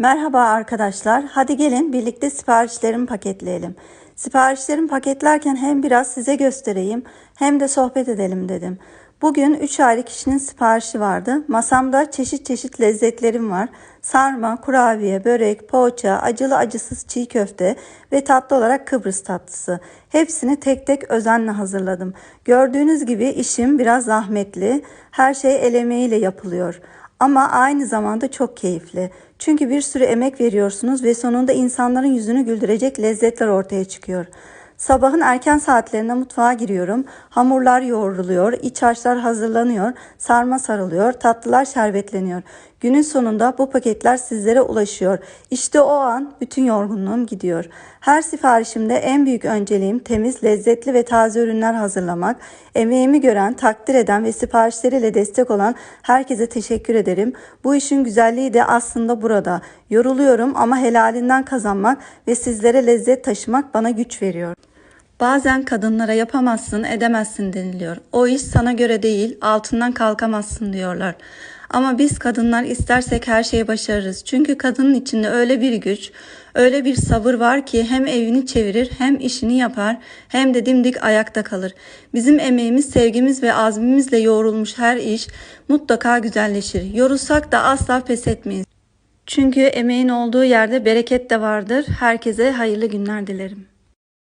Merhaba arkadaşlar. Hadi gelin birlikte siparişlerimi paketleyelim. Siparişlerimi paketlerken hem biraz size göstereyim hem de sohbet edelim dedim. Bugün 3 ayrı kişinin siparişi vardı. Masamda çeşit çeşit lezzetlerim var. Sarma, kurabiye, börek, poğaça, acılı acısız çiğ köfte ve tatlı olarak Kıbrıs tatlısı. Hepsini tek tek özenle hazırladım. Gördüğünüz gibi işim biraz zahmetli. Her şey el emeğiyle yapılıyor. Ama aynı zamanda çok keyifli. Çünkü bir sürü emek veriyorsunuz ve sonunda insanların yüzünü güldürecek lezzetler ortaya çıkıyor. Sabahın erken saatlerinde mutfağa giriyorum. Hamurlar yoğruluyor, iç harçlar hazırlanıyor, sarma sarılıyor, tatlılar şerbetleniyor. Günün sonunda bu paketler sizlere ulaşıyor. İşte o an bütün yorgunluğum gidiyor. Her siparişimde en büyük önceliğim temiz, lezzetli ve taze ürünler hazırlamak. Emeğimi gören, takdir eden ve siparişleriyle destek olan herkese teşekkür ederim. Bu işin güzelliği de aslında burada. Yoruluyorum ama helalinden kazanmak ve sizlere lezzet taşımak bana güç veriyor. Bazen kadınlara yapamazsın, edemezsin deniliyor. O iş sana göre değil, altından kalkamazsın diyorlar. Ama biz kadınlar istersek her şeyi başarırız. Çünkü kadının içinde öyle bir güç, öyle bir sabır var ki hem evini çevirir, hem işini yapar, hem de dimdik ayakta kalır. Bizim emeğimiz, sevgimiz ve azmimizle yoğrulmuş her iş mutlaka güzelleşir. Yorulsak da asla pes etmeyiz. Çünkü emeğin olduğu yerde bereket de vardır. Herkese hayırlı günler dilerim.